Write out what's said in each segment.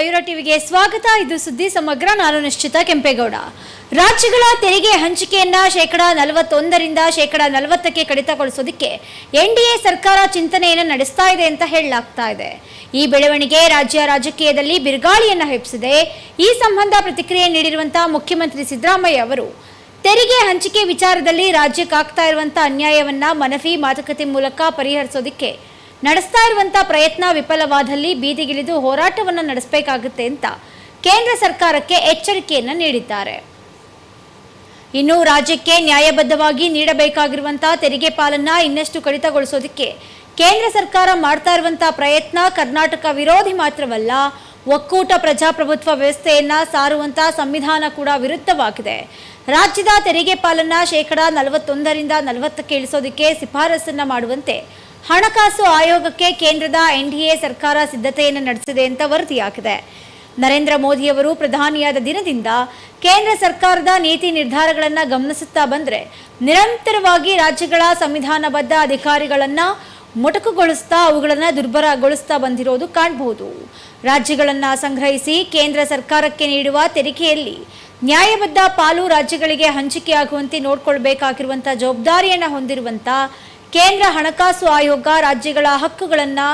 ಮಯೂರ ಟಿವಿಗೆ ಸ್ವಾಗತ. ಇದು ಸುದ್ದಿ ಸಮಗ್ರ, ನಾನು ನಿಶ್ಚಿತ ಕೆಂಪೇಗೌಡ. ರಾಜ್ಯಗಳ ತೆರಿಗೆ ಹಂಚಿಕೆಯನ್ನ ಶೇಕಡಾ ನಲವತ್ತೊಂದರಿಂದ ಶೇಕಡಾ ನಲವತ್ತಕ್ಕೆ ಕಡಿತಗೊಳಿಸೋದಕ್ಕೆ ಎನ್ಡಿಎ ಸರ್ಕಾರ ಚಿಂತನೆಯನ್ನು ನಡೆಸ್ತಾ ಇದೆ ಅಂತ ಹೇಳಲಾಗ್ತಾ ಇದೆ. ಈ ಬೆಳವಣಿಗೆ ರಾಜ್ಯ ರಾಜಕೀಯದಲ್ಲಿ ಬಿರುಗಾಳಿಯನ್ನು ಹೆಪ್ಪಿಸಿದೆ ಈ ಸಂಬಂಧ ಪ್ರತಿಕ್ರಿಯೆ ನೀಡಿರುವಂತಹ ಮುಖ್ಯಮಂತ್ರಿ ಸಿದ್ದರಾಮಯ್ಯ ಅವರು, ತೆರಿಗೆ ಹಂಚಿಕೆ ವಿಚಾರದಲ್ಲಿ ರಾಜ್ಯಕ್ಕಾಗ್ತಾ ಇರುವಂತಹ ಅನ್ಯಾಯವನ್ನ ಮನವಿ ಮಾತುಕತೆ ಮೂಲಕ ಪರಿಹರಿಸೋದಕ್ಕೆ ನಡೆಸ್ತಾ ಇರುವಂಥ ಪ್ರಯತ್ನ ವಿಫಲವಾದಲ್ಲಿ ಬೀದಿಗಿಳಿದು ಹೋರಾಟವನ್ನು ನಡೆಸಬೇಕಾಗುತ್ತೆ ಅಂತ ಕೇಂದ್ರ ಸರ್ಕಾರಕ್ಕೆ ಎಚ್ಚರಿಕೆಯನ್ನು ನೀಡಿದ್ದಾರೆ. ಇನ್ನು ರಾಜ್ಯಕ್ಕೆ ನ್ಯಾಯಬದ್ಧವಾಗಿ ನೀಡಬೇಕಾಗಿರುವಂತಹ ತೆರಿಗೆ ಪಾಲನ್ನ ಇನ್ನಷ್ಟು ಕಡಿತಗೊಳಿಸೋದಕ್ಕೆ ಕೇಂದ್ರ ಸರ್ಕಾರ ಮಾಡ್ತಾ ಇರುವಂತಹ ಪ್ರಯತ್ನ ಕರ್ನಾಟಕ ವಿರೋಧಿ ಮಾತ್ರವಲ್ಲ, ಒಕ್ಕೂಟ ಪ್ರಜಾಪ್ರಭುತ್ವ ವ್ಯವಸ್ಥೆಯನ್ನ ಸಾರುವಂತಹ ಸಂವಿಧಾನ ಕೂಡ ವಿರುದ್ಧವಾಗಿದೆ. ರಾಜ್ಯದ ತೆರಿಗೆ ಪಾಲನ್ನ ಶೇಕಡಾ ನಲವತ್ತೊಂದರಿಂದ ನಲವತ್ತಕ್ಕೆ ಇಳಿಸೋದಕ್ಕೆ ಶಿಫಾರಸನ್ನ ಮಾಡುವಂತೆ ಹಣಕಾಸು ಆಯೋಗಕ್ಕೆ ಕೇಂದ್ರದ ಎನ್ಡಿಎ ಸರ್ಕಾರ ಸಿದ್ಧತೆಯನ್ನು ನಡೆಸಿದೆ ಅಂತ ವರದಿಯಾಗಿದೆ. ನರೇಂದ್ರ ಮೋದಿಯವರು ಪ್ರಧಾನಿಯಾದ ದಿನದಿಂದ ಕೇಂದ್ರ ಸರ್ಕಾರದ ನೀತಿ ನಿರ್ಧಾರಗಳನ್ನು ಗಮನಿಸುತ್ತಾ ಬಂದರೆ ನಿರಂತರವಾಗಿ ರಾಜ್ಯಗಳ ಸಂವಿಧಾನಬದ್ಧ ಅಧಿಕಾರಿಗಳನ್ನು ಮೊಟಕುಗೊಳಿಸ್ತಾ ಅವುಗಳನ್ನು ದುರ್ಬಲಗೊಳಿಸ್ತಾ ಬಂದಿರೋದು ಕಾಣಬಹುದು. ರಾಜ್ಯಗಳನ್ನು ಸಂಗ್ರಹಿಸಿ ಕೇಂದ್ರ ಸರ್ಕಾರಕ್ಕೆ ನೀಡುವ ತೆರಿಗೆಯಲ್ಲಿ ನ್ಯಾಯಬದ್ಧ ಪಾಲು ರಾಜ್ಯಗಳಿಗೆ ಹಂಚಿಕೆಯಾಗುವಂತೆ ನೋಡ್ಕೊಳ್ಬೇಕಾಗಿರುವಂಥ ಜವಾಬ್ದಾರಿಯನ್ನು ಹೊಂದಿರುವಂಥ ಕೇಂದ್ರ ಹಣಕಾಸು ಆಯೋಗ ರಾಜ್ಯಗಳ ಹಕ್ಕುಗಳನ್ನು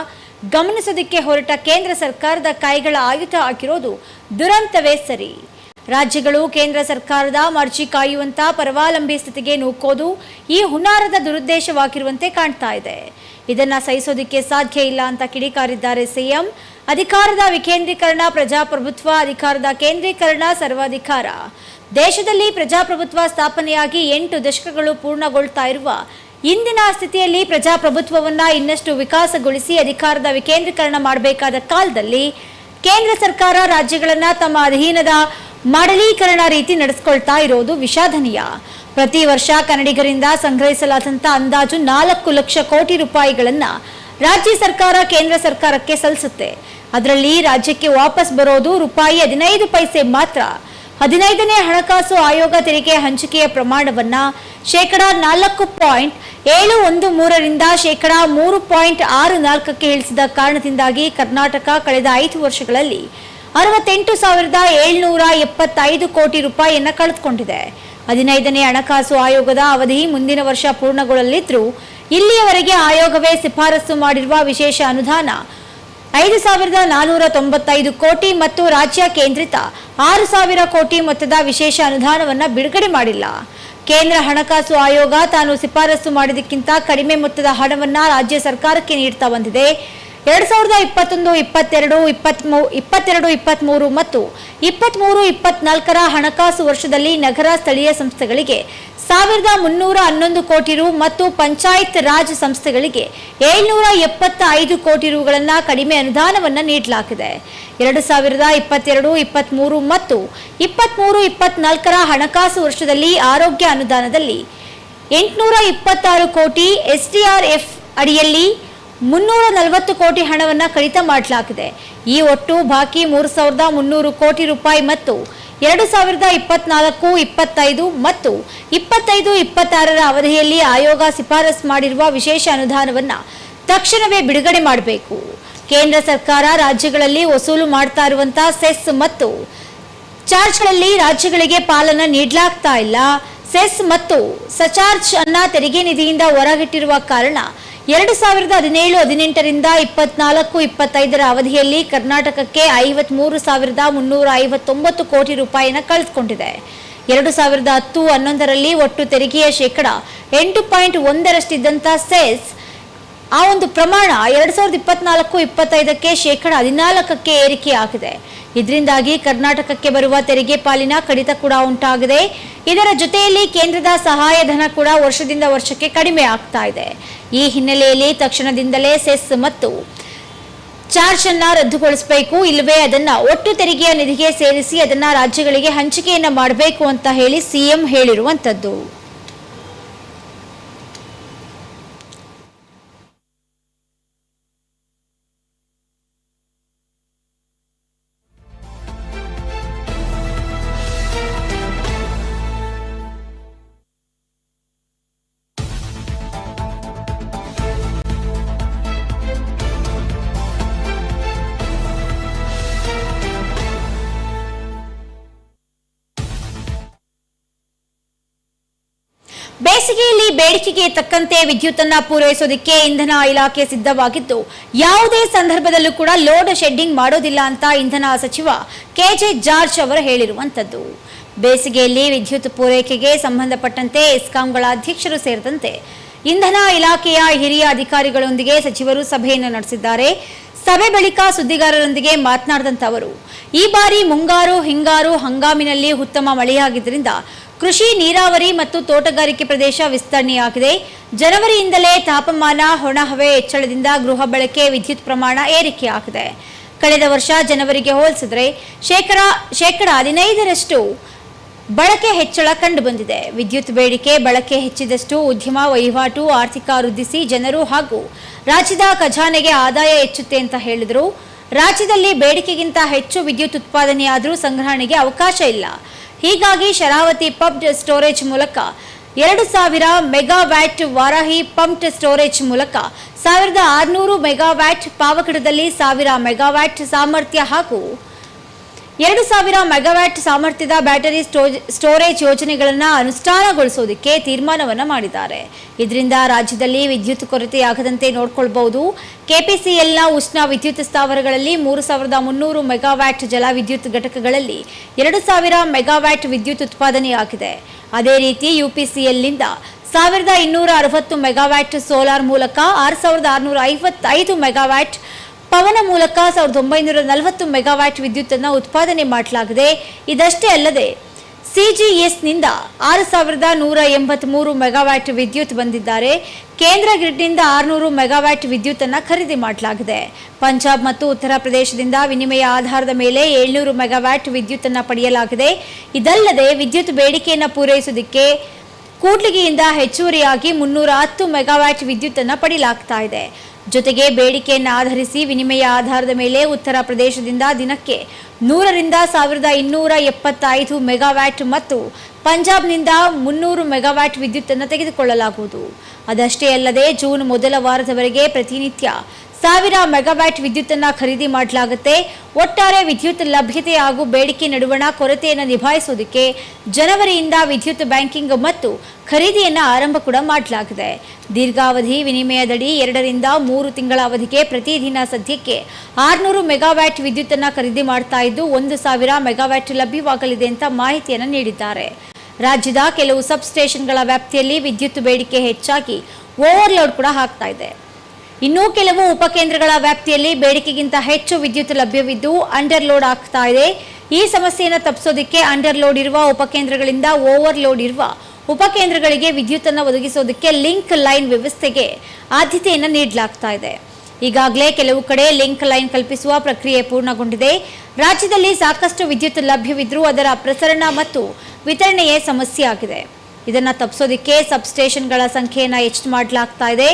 ಗಮನಿಸೋದಕ್ಕೆ ಹೊರಟ ಕೇಂದ್ರ ಸರ್ಕಾರದ ಕೈಗಳ ಆಯುತ ಹಾಕಿರೋದು ದುರಂತವೇ ಸರಿ. ರಾಜ್ಯಗಳು ಕೇಂದ್ರ ಸರ್ಕಾರದ ಮರ್ಜಿ ಕಾಯುವಂತ ಪರವಾಲಂಬಿ ಸ್ಥಿತಿಗೆ ನೂಕೋದು ಈ ಹುನ್ನಾರದ ದುರುದ್ದೇಶವಾಗಿರುವಂತೆ ಕಾಣ್ತಾ ಇದೆ. ಇದನ್ನ ಸಹಿಸೋದಿಕ್ಕೆ ಸಾಧ್ಯ ಇಲ್ಲ ಅಂತ ಕಿಡಿಕಾರಿದ್ದಾರೆ ಸಿಎಂ. ಅಧಿಕಾರದ ವಿಕೇಂದ್ರೀಕರಣ, ಪ್ರಜಾಪ್ರಭುತ್ವ, ಅಧಿಕಾರದ ಕೇಂದ್ರೀಕರಣ, ಸರ್ವಾಧಿಕಾರ. ದೇಶದಲ್ಲಿ ಪ್ರಜಾಪ್ರಭುತ್ವ ಸ್ಥಾಪನೆಯಾಗಿ ಎಂಟು ದಶಕಗಳು ಪೂರ್ಣಗೊಳ್ತಾ ಇರುವ ಇಂದಿನ ಸ್ಥಿತಿಯಲ್ಲಿ ಪ್ರಜಾಪ್ರಭುತ್ವವನ್ನ ಇನ್ನಷ್ಟು ವಿಕಾಸಗೊಳಿಸಿ ಅಧಿಕಾರದ ವಿಕೇಂದ್ರೀಕರಣ ಮಾಡಬೇಕಾದ ಕಾಲದಲ್ಲಿ ಕೇಂದ್ರ ಸರ್ಕಾರ ರಾಜ್ಯಗಳನ್ನ ತಮ್ಮ ಅಧೀನದ ಮಾಡಲೀಕರಣ ರೀತಿ ನಡೆಸ್ಕೊಳ್ತಾ ಇರೋದು ವಿಷಾದನೀಯ. ಪ್ರತಿ ವರ್ಷ ಕನ್ನಡಿಗರಿಂದ ಸಂಗ್ರಹಿಸಲಾದಂಥ ಅಂದಾಜು ನಾಲ್ಕು ಲಕ್ಷ ಕೋಟಿ ರೂಪಾಯಿಗಳನ್ನು ರಾಜ್ಯ ಸರ್ಕಾರ ಕೇಂದ್ರ ಸರ್ಕಾರಕ್ಕೆ ಸಲ್ಲಿಸುತ್ತೆ. ಅದರಲ್ಲಿ ರಾಜ್ಯಕ್ಕೆ ವಾಪಸ್ ಬರೋದು ರೂಪಾಯಿ ಹದಿನೈದು ಪೈಸೆ ಮಾತ್ರ. ಹದಿನೈದನೇ ಹಣಕಾಸು ಆಯೋಗ ತೆರಿಗೆ ಹಂಚಿಕೆಯ ಪ್ರಮಾಣವನ್ನ ಶೇಕಡಾ ನಾಲ್ಕು ಪಾಯಿಂಟ್ ಏಳು ಒಂದು ಮೂರರಿಂದ ಶೇಕಡಾ ಮೂರು ಪಾಯಿಂಟ್ ಆರು ನಾಲ್ಕಕ್ಕೆ ಇಳಿಸಿದ ಕಾರಣದಿಂದಾಗಿ ಕರ್ನಾಟಕ ಕಳೆದ ಐದು ವರ್ಷಗಳಲ್ಲಿ ಅರವತ್ತೆಂಟು ಸಾವಿರದ ಏಳ್ನೂರ ಎಪ್ಪತ್ತೈದು ಕೋಟಿ ರೂಪಾಯಿಯನ್ನ ಕಳೆದುಕೊಂಡಿದೆ. ಹದಿನೈದನೇ ಹಣಕಾಸು ಆಯೋಗದ ಅವಧಿ ಮುಂದಿನ ವರ್ಷ ಪೂರ್ಣಗೊಳ್ಳಲಿದ್ದರೂ ಇಲ್ಲಿಯವರೆಗೆ ಆಯೋಗವೇ ಶಿಫಾರಸು ಮಾಡಿರುವ ವಿಶೇಷ ಅನುದಾನ ಐದು ಸಾವಿರದ ನಾನೂರ ತೊಂಬತ್ತೈದು ಕೋಟಿ ಮತ್ತು ರಾಜ್ಯ ಕೇಂದ್ರಿತ ಆರು ಸಾವಿರ ಕೋಟಿ ಮೊತ್ತದ ವಿಶೇಷ ಅನುದಾನವನ್ನು ಬಿಡುಗಡೆ ಮಾಡಿಲ್ಲ. ಕೇಂದ್ರ ಹಣಕಾಸು ಆಯೋಗ ತಾನು ಶಿಫಾರಸು ಮಾಡಿದಕ್ಕಿಂತ ಕಡಿಮೆ ಮೊತ್ತದ ಹಣವನ್ನು ರಾಜ್ಯ ಸರ್ಕಾರಕ್ಕೆ ನೀಡ್ತಾ ಬಂದಿದೆ. ಎರಡ್ ಸಾವಿರದ ಇಪ್ಪತ್ತೊಂದು, ಇಪ್ಪತ್ತೆರಡು, ಇಪ್ಪತ್ಮೂ, ಇಪ್ಪತ್ತೆರಡು ಇಪ್ಪತ್ತ್ಮೂರು ಮತ್ತು ಇಪ್ಪತ್ತ್ಮೂರು ಇಪ್ಪತ್ನಾಲ್ಕರ ಹಣಕಾಸು ವರ್ಷದಲ್ಲಿ ನಗರ ಸ್ಥಳೀಯ ಸಂಸ್ಥೆಗಳಿಗೆ ಸಾವಿರದ ಮುನ್ನೂರ ಹನ್ನೊಂದು ಕೋಟಿ ರು ಮತ್ತು ಪಂಚಾಯತ್ ರಾಜ್ ಸಂಸ್ಥೆಗಳಿಗೆ ಏಳ್ನೂರ ಎಪ್ಪತ್ತ ಐದು ಕೋಟಿ ರುಗಳನ್ನ ಕಡಿಮೆ ಅನುದಾನವನ್ನು ನೀಡಲಾಗಿದೆ. ಎರಡು ಸಾವಿರದ ಇಪ್ಪತ್ತೆರಡು, ಇಪ್ಪತ್ತ್ಮೂರು ಮತ್ತು ಇಪ್ಪತ್ತ್ಮೂರು ಇಪ್ಪತ್ನಾಲ್ಕರ ಹಣಕಾಸು ವರ್ಷದಲ್ಲಿ ಆರೋಗ್ಯ ಅನುದಾನದಲ್ಲಿ ಎಂಟುನೂರ ಇಪ್ಪತ್ತಾರು ಕೋಟಿ ಎಸ್ಡಿಆರ್ಎಫ್ ಅಡಿಯಲ್ಲಿ ಮುನ್ನೂರ ನಲವತ್ತು ಕೋಟಿ ಹಣವನ್ನು ಕಡಿತ ಮಾಡಲಾಗಿದೆ. ಈ ಒಟ್ಟು ಬಾಕಿ ಮೂರು ಸಾವಿರದ ಮುನ್ನೂರು ಕೋಟಿ ರೂಪಾಯಿ ಮತ್ತು ಎರಡು ಸಾವಿರದ ಇಪ್ಪತ್ನಾಲ್ಕು, ಇಪ್ಪತ್ತೈದು ಮತ್ತು ಇಪ್ಪತ್ತೈದು, ಇಪ್ಪತ್ತಾರರ ಅವಧಿಯಲ್ಲಿ ಆಯೋಗ ಶಿಫಾರಸ್ ಮಾಡಿರುವ ವಿಶೇಷ ಅನುದಾನವನ್ನ ತಕ್ಷಣವೇ ಬಿಡುಗಡೆ ಮಾಡಬೇಕು. ಕೇಂದ್ರ ಸರ್ಕಾರ ರಾಜ್ಯಗಳಲ್ಲಿ ವಸೂಲು ಮಾಡ್ತಾ ಇರುವಂತಹ ಸೆಸ್ ಮತ್ತು ಚಾರ್ಜ್ಗಳಲ್ಲಿ ರಾಜ್ಯಗಳಿಗೆ ಪಾಲನ ನೀಡಲಾಗ್ತಾ ಇಲ್ಲ. ಸೆಸ್ ಮತ್ತು ಸಚಾರ್ಜ್ ಅನ್ನ ತೆರಿಗೆ ನಿಧಿಯಿಂದ ಹೊರಗಿಟ್ಟಿರುವ ಕಾರಣ ಎರಡು ಸಾವಿರದ ಹದಿನೇಳು, ಹದಿನೆಂಟರಿಂದ ಇಪ್ಪತ್ನಾಲ್ಕು, ಇಪ್ಪತ್ತೈದರ ಅವಧಿಯಲ್ಲಿ ಕರ್ನಾಟಕಕ್ಕೆ ಐವತ್ಮೂರು ಸಾವಿರದ ಮುನ್ನೂರ ಐವತ್ತೊಂಬತ್ತು ಕೋಟಿ ರೂಪಾಯಿನ ಕಳೆದುಕೊಂಡಿದೆ. ಎರಡು ಸಾವಿರದ ಹತ್ತು, ಹನ್ನೊಂದರಲ್ಲಿ ಒಟ್ಟು ತೆರಿಗೆಯ ಶೇಕಡ ಎಂಟು ಪಾಯಿಂಟ್ ಒಂದರಷ್ಟಿದ್ದಂಥ ಸೆಸ್ ಆ ಒಂದು ಪ್ರಮಾಣ ಎರಡು ಸಾವಿರದ ಇಪ್ಪತ್ನಾಲ್ಕು, ಇಪ್ಪತ್ತೈದಕ್ಕೆ ಶೇಕಡ ಹದಿನಾಲ್ಕಕ್ಕೆ ಏರಿಕೆಯಾಗಿದೆ. ಇದರಿಂದಾಗಿ ಕರ್ನಾಟಕಕ್ಕೆ ಬರುವ ತೆರಿಗೆ ಪಾಲಿನ ಕಡಿತ ಕೂಡ ಉಂಟಾಗಿದೆ. ಇದರ ಜೊತೆಯಲ್ಲಿ ಕೇಂದ್ರದ ಸಹಾಯಧನ ಕೂಡ ವರ್ಷದಿಂದ ವರ್ಷಕ್ಕೆ ಕಡಿಮೆ ಆಗ್ತಾ ಇದೆ. ಈ ಹಿನ್ನೆಲೆಯಲ್ಲಿ ತಕ್ಷಣದಿಂದಲೇ ಸೆಸ್ ಮತ್ತು ಚಾರ್ಜ್ ಅನ್ನ ರದ್ದುಗೊಳಿಸಬೇಕು. ಇಲ್ಲವೇ ಅದನ್ನ ಒಟ್ಟು ತೆರಿಗೆಯ ನಿಧಿಗೆ ಸೇರಿಸಿ ಅದನ್ನ ರಾಜ್ಯಗಳಿಗೆ ಹಂಚಿಕೆಯನ್ನ ಮಾಡಬೇಕು ಅಂತ ಹೇಳಿ ಸಿಎಂ ಹೇಳಿರುವಂತದ್ದು. ಬೇಸಿಗೆಯಲ್ಲಿ ಬೇಡಿಕೆಗೆ ತಕ್ಕಂತೆ ವಿದ್ಯುತ್ತನ್ನ ಪೂರೈಸೋದಕ್ಕೆ ಇಂಧನ ಇಲಾಖೆ ಸಿದ್ಧವಾಗಿದ್ದು, ಯಾವುದೇ ಸಂದರ್ಭದಲ್ಲೂ ಕೂಡ ಲೋಡ್ ಶೆಡ್ಡಿಂಗ್ ಮಾಡೋದಿಲ್ಲ ಅಂತ ಇಂಧನ ಸಚಿವ ಕೆಜೆ ಜಾರ್ಜ್ ಅವರು ಹೇಳಿರುವಂತದ್ದು ಬೇಸಿಗೆಯಲ್ಲಿ ವಿದ್ಯುತ್ ಪೂರೈಕೆಗೆ ಸಂಬಂಧಪಟ್ಟಂತೆ ಇಸ್ಕಾಂಗಳ ಅಧ್ಯಕ್ಷರು ಸೇರಿದಂತೆ ಇಂಧನ ಇಲಾಖೆಯ ಹಿರಿಯ ಅಧಿಕಾರಿಗಳೊಂದಿಗೆ ಸಚಿವರು ಸಭೆಯನ್ನು ನಡೆಸಿದ್ದಾರೆ. ಸಭೆ ಬಳಿಕ ಸುದ್ದಿಗಾರರೊಂದಿಗೆ ಮಾತನಾಡಿದಂತ ಅವರು, ಈ ಬಾರಿ ಮುಂಗಾರು ಹಿಂಗಾರು ಹಂಗಾಮಿನಲ್ಲಿ ಉತ್ತಮ ಮಳೆಯಾಗಿದ್ದರಿಂದ ಕೃಷಿ, ನೀರಾವರಿ ಮತ್ತು ತೋಟಗಾರಿಕೆ ಪ್ರದೇಶ ವಿಸ್ತರಣೆಯಾಗಿದೆ. ಜನವರಿಯಿಂದಲೇ ತಾಪಮಾನ ಹೊಣಹವೆ ಹೆಚ್ಚಳದಿಂದ ಗೃಹ ಬಳಕೆ, ವಿದ್ಯುತ್ ಪ್ರಮಾಣ ಏರಿಕೆಯಾಗಿದೆ. ಕಳೆದ ವರ್ಷ ಜನವರಿಗೆ ಹೋಲಿಸಿದರೆ ಶೇಕಡ ಶೇಕಡ ಹದಿನೈದರಷ್ಟು ಬಳಕೆ ಹೆಚ್ಚಳ ಕಂಡುಬಂದಿದೆ. ವಿದ್ಯುತ್ ಬೇಡಿಕೆ ಬಳಕೆ ಹೆಚ್ಚಿದಷ್ಟು ಉದ್ಯಮ ವಹಿವಾಟು ಆರ್ಥಿಕ ವೃದ್ಧಿಸಿ ಜನರು ಹಾಗೂ ರಾಜ್ಯದ ಖಜಾನೆಗೆ ಆದಾಯ ಹೆಚ್ಚುತ್ತೆ ಅಂತ ಹೇಳಿದರು. ರಾಜ್ಯದಲ್ಲಿ ಬೇಡಿಕೆಗಿಂತ ಹೆಚ್ಚು ವಿದ್ಯುತ್ ಉತ್ಪಾದನೆಯಾದರೂ ಸಂಗ್ರಹಣೆಗೆ ಅವಕಾಶ ಇಲ್ಲ. ಹೀಗಾಗಿ ಶರಾವತಿ ಪಂಪ್ಡ್ ಸ್ಟೋರೇಜ್ ಮೂಲಕ ಎರಡು ಸಾವಿರ ಮೆಗಾವ್ಯಾಟ್ ವಾರಾಹಿ ಪಂಪ್ಡ್ ಸ್ಟೋರೇಜ್ ಮೂಲಕ ಸಾವಿರದ ಆರುನೂರು ಮೆಗಾವ್ಯಾಟ್ ಪಾವಗಡದಲ್ಲಿ ಸಾವಿರ ಮೆಗಾವ್ಯಾಟ್ ಸಾಮರ್ಥ್ಯ ಹಾಗೂ ಎರಡು ಸಾವಿರ ಮೆಗಾವ್ಯಾಟ್ ಸಾಮರ್ಥ್ಯದ ಬ್ಯಾಟರಿ ಸ್ಟೋ- ಸ್ಟೋರೇಜ್ ಯೋಜನೆಗಳನ್ನು ಅನುಷ್ಠಾನಗೊಳಿಸೋದಕ್ಕೆ ತೀರ್ಮಾನವನ್ನು ಮಾಡಿದ್ದಾರೆ. ಇದರಿಂದ ರಾಜ್ಯದಲ್ಲಿ ವಿದ್ಯುತ್ ಕೊರತೆಯಾಗದಂತೆ ನೋಡಿಕೊಳ್ಬಹುದು. ಕೆಪಿಸಿಎಲ್ನ ಉಷ್ಣ ವಿದ್ಯುತ್ ಸ್ಥಾವರಗಳಲ್ಲಿ ಮೂರು ಸಾವಿರದ ಮುನ್ನೂರು ಮೆಗಾವ್ಯಾಟ್ ಜಲ ವಿದ್ಯುತ್ ಘಟಕಗಳಲ್ಲಿ ಎರಡು ಸಾವಿರ ಮೆಗಾವ್ಯಾಟ್ ವಿದ್ಯುತ್ ಉತ್ಪಾದನೆಯಾಗಿದೆ. ಅದೇ ರೀತಿ ಯುಪಿಸಿಎಲ್ನಿಂದ ಸಾವಿರದ ಇನ್ನೂರ ಅರವತ್ತು ಮೆಗಾವ್ಯಾಟ್ ಸೋಲಾರ್ ಮೂಲಕ ಆರು ಸಾವಿರದ ಆರುನೂರ ಐವತ್ತೈದು ಮೆಗಾವ್ಯಾಟ್ ಪವನ ಮೂಲಕ ಸಾವಿರದ ಒಂಬೈನೂರ ನಲವತ್ತು ಮೆಗಾವ್ಯಾಟ್ ವಿದ್ಯುತ್ತನ್ನು ಉತ್ಪಾದನೆ ಮಾಡಲಾಗಿದೆ. ಇದಷ್ಟೇ ಅಲ್ಲದೆ ಸಿಜಿಎಸ್ನಿಂದ ಆರು ಸಾವಿರದ ನೂರ ಎಂಬತ್ಮೂರು ಮೆಗಾವ್ಯಾಟ್ ವಿದ್ಯುತ್ ಬಂದಿದ್ದಾರೆ. ಕೇಂದ್ರ ಗ್ರಿಡ್ನಿಂದ ಆರುನೂರು ಮೆಗಾವ್ಯಾಟ್ ವಿದ್ಯುತ್ತನ್ನು ಖರೀದಿ ಮಾಡಲಾಗಿದೆ. ಪಂಜಾಬ್ ಮತ್ತು ಉತ್ತರ ಪ್ರದೇಶದಿಂದ ವಿನಿಮಯ ಆಧಾರದ ಮೇಲೆ ಏಳ್ನೂರು ಮೆಗಾವ್ಯಾಟ್ ವಿದ್ಯುತ್ತನ್ನು ಪಡೆಯಲಾಗಿದೆ. ಇದಲ್ಲದೆ, ವಿದ್ಯುತ್ ಬೇಡಿಕೆಯನ್ನು ಪೂರೈಸುವುದಕ್ಕೆ ಕೂಡ್ಲಿಗೆಯಿಂದ ಹೆಚ್ಚುವರಿಯಾಗಿ ಮುನ್ನೂರ ಹತ್ತು ಮೆಗಾವ್ಯಾಟ್ ವಿದ್ಯುತ್ತನ್ನು ಪಡೆಯಲಾಗ್ತಾ ಇದೆ. ಜೊತೆಗೆ ಬೇಡಿಕೆಯನ್ನು ಆಧರಿಸಿ ವಿನಿಮಯ ಆಧಾರದ ಮೇಲೆ ಉತ್ತರ ಪ್ರದೇಶದಿಂದ ದಿನಕ್ಕೆ ನೂರರಿಂದ ಸಾವಿರದ ಇನ್ನೂರ ಎಪ್ಪತ್ತೈದು ಮೆಗಾವ್ಯಾಟ್ ಮತ್ತು ಪಂಜಾಬ್ನಿಂದ ಮುನ್ನೂರು ಮೆಗಾವ್ಯಾಟ್ ವಿದ್ಯುತ್ತನ್ನು ತೆಗೆದುಕೊಳ್ಳಲಾಗುವುದು. ಅದಷ್ಟೇ ಅಲ್ಲದೆ ಜೂನ್ ಮೊದಲ ವಾರದವರೆಗೆ ಪ್ರತಿನಿತ್ಯ ಸಾವಿರ ಮೆಗಾವ್ಯಾಟ್ ವಿದ್ಯುತ್ತನ್ನು ಖರೀದಿ ಮಾಡಲಾಗುತ್ತೆ. ಒಟ್ಟಾರೆ ವಿದ್ಯುತ್ ಲಭ್ಯತೆ ಹಾಗೂ ಬೇಡಿಕೆ ನಡುವಣ ಕೊರತೆಯನ್ನು ನಿಭಾಯಿಸುವುದಕ್ಕೆ ಜನವರಿಯಿಂದ ವಿದ್ಯುತ್ ಬ್ಯಾಂಕಿಂಗ್ ಮತ್ತು ಖರೀದಿಯನ್ನು ಆರಂಭ ಕೂಡ ಮಾಡಲಾಗಿದೆ. ದೀರ್ಘಾವಧಿ ವಿನಿಮಯದಡಿ ಎರಡರಿಂದ ಮೂರು ತಿಂಗಳ ಅವಧಿಗೆ ಪ್ರತಿದಿನ ಸದ್ಯಕ್ಕೆ ಆರುನೂರು ಮೆಗಾವ್ಯಾಟ್ ವಿದ್ಯುತ್ತನ್ನು ಖರೀದಿ ಮಾಡ್ತಾ ಇದ್ದು, ಒಂದು ಸಾವಿರ ಮೆಗಾವ್ಯಾಟ್ ಲಭ್ಯವಾಗಲಿದೆ ಅಂತ ಮಾಹಿತಿಯನ್ನು ನೀಡಿದ್ದಾರೆ. ರಾಜ್ಯದ ಕೆಲವು ಸಬ್ ಸ್ಟೇಷನ್ಗಳ ವ್ಯಾಪ್ತಿಯಲ್ಲಿ ವಿದ್ಯುತ್ ಬೇಡಿಕೆ ಹೆಚ್ಚಾಗಿ ಓವರ್ಲೋಡ್ ಕೂಡ ಆಗ್ತಾ ಇದೆ. ಇನ್ನೂ ಕೆಲವು ಉಪಕೇಂದ್ರಗಳ ವ್ಯಾಪ್ತಿಯಲ್ಲಿ ಬೇಡಿಕೆಗಿಂತ ಹೆಚ್ಚು ವಿದ್ಯುತ್ ಲಭ್ಯವಿದ್ದು ಅಂಡರ್ ಲೋಡ್ ಆಗ್ತಾ ಇದೆ. ಈ ಸಮಸ್ಯೆಯನ್ನು ತಪ್ಪಿಸೋದಕ್ಕೆ ಅಂಡರ್ ಲೋಡ್ ಇರುವ ಉಪಕೇಂದ್ರಗಳಿಂದ ಓವರ್ ಲೋಡ್ ಇರುವ ಉಪಕೇಂದ್ರಗಳಿಗೆ ವಿದ್ಯುತ್ತನ್ನು ಒದಗಿಸೋದಕ್ಕೆ ಲಿಂಕ್ ಲೈನ್ ವ್ಯವಸ್ಥೆಗೆ ಆದ್ಯತೆಯನ್ನು ನೀಡಲಾಗ್ತಾ ಇದೆ. ಈಗಾಗಲೇ ಕೆಲವು ಕಡೆ ಲಿಂಕ್ ಲೈನ್ ಕಲ್ಪಿಸುವ ಪ್ರಕ್ರಿಯೆ ಪೂರ್ಣಗೊಂಡಿದೆ. ರಾಜ್ಯದಲ್ಲಿ ಸಾಕಷ್ಟು ವಿದ್ಯುತ್ ಲಭ್ಯವಿದ್ದರೂ ಅದರ ಪ್ರಸರಣ ಮತ್ತು ವಿತರಣೆಯೇ ಸಮಸ್ಯೆ ಆಗಿದೆ ಇದನ್ನು ತಪ್ಪಿಸೋದಕ್ಕೆ ಸಬ್ ಸ್ಟೇಷನ್ಗಳ ಸಂಖ್ಯೆಯನ್ನು ಹೆಚ್ಚು ಮಾಡಲಾಗ್ತಾ ಇದೆ.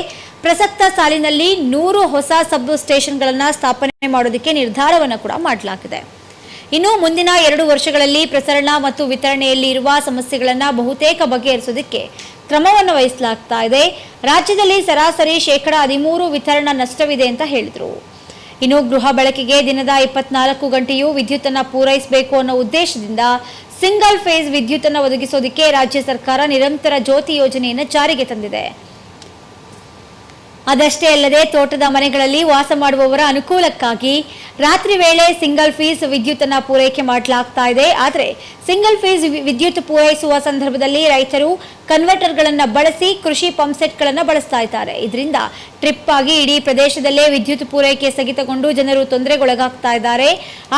ಪ್ರಸಕ್ತ ಸಾಲಿನಲ್ಲಿ ನೂರು ಹೊಸ ಸಬ್ ಸ್ಟೇಷನ್ಗಳನ್ನು ಸ್ಥಾಪನೆ ಮಾಡೋದಕ್ಕೆ ನಿರ್ಧಾರವನ್ನು ಕೂಡ ಮಾಡಲಾಗಿದೆ. ಇನ್ನು ಮುಂದಿನ ಎರಡು ವರ್ಷಗಳಲ್ಲಿ ಪ್ರಸರಣ ಮತ್ತು ವಿತರಣೆಯಲ್ಲಿ ಇರುವ ಸಮಸ್ಯೆಗಳನ್ನು ಬಹುತೇಕ ಬಗೆಹರಿಸೋದಕ್ಕೆ ಕ್ರಮವನ್ನು ವಹಿಸಲಾಗ್ತಾ ಇದೆ. ರಾಜ್ಯದಲ್ಲಿ ಸರಾಸರಿ ಶೇಕಡ ಹದಿಮೂರು ವಿತರಣಾ ನಷ್ಟವಿದೆ ಅಂತ ಹೇಳಿದರು. ಇನ್ನು ಗೃಹ ಬಳಕೆಗೆ ದಿನದ ಇಪ್ಪತ್ನಾಲ್ಕು ಗಂಟೆಯೂ ವಿದ್ಯುತ್ತನ್ನು ಪೂರೈಸಬೇಕು ಅನ್ನೋ ಉದ್ದೇಶದಿಂದ ಸಿಂಗಲ್ ಫೇಸ್ ವಿದ್ಯುತ್ ಅನ್ನು ಒದಗಿಸೋದಕ್ಕೆ ರಾಜ್ಯ ಸರ್ಕಾರ ನಿರಂತರ ಜ್ಯೋತಿ ಯೋಜನೆಯನ್ನು ಜಾರಿಗೆ ತಂದಿದೆ. ಅದಷ್ಟೇ ಅಲ್ಲದೆ ತೋಟದ ಮನೆಗಳಲ್ಲಿ ವಾಸ ಮಾಡುವವರ ಅನುಕೂಲಕ್ಕಾಗಿ ರಾತ್ರಿ ವೇಳೆ ಸಿಂಗಲ್ ಫೀಸ್ ವಿದ್ಯುತ್ತನ್ನು ಪೂರೈಕೆ ಮಾಡಲಾಗ್ತಾ ಇದೆ. ಆದರೆ ಸಿಂಗಲ್ ಫೀಸ್ ವಿದ್ಯುತ್ ಪೂರೈಸುವ ಸಂದರ್ಭದಲ್ಲಿ ರೈತರು ಕನ್ವರ್ಟರ್ಗಳನ್ನು ಬಳಸಿ ಕೃಷಿ ಪಂಪ್ಸೆಟ್ಗಳನ್ನು ಬಳಸ್ತಾ ಇದ್ದಾರೆ. ಇದರಿಂದ ಟ್ರಿಪ್ ಆಗಿ ಇಡೀ ಪ್ರದೇಶದಲ್ಲೇ ವಿದ್ಯುತ್ ಪೂರೈಕೆ ಸ್ಥಗಿತಗೊಂಡು ಜನರು ತೊಂದರೆಗೊಳಗಾಗ್ತಾ ಇದ್ದಾರೆ.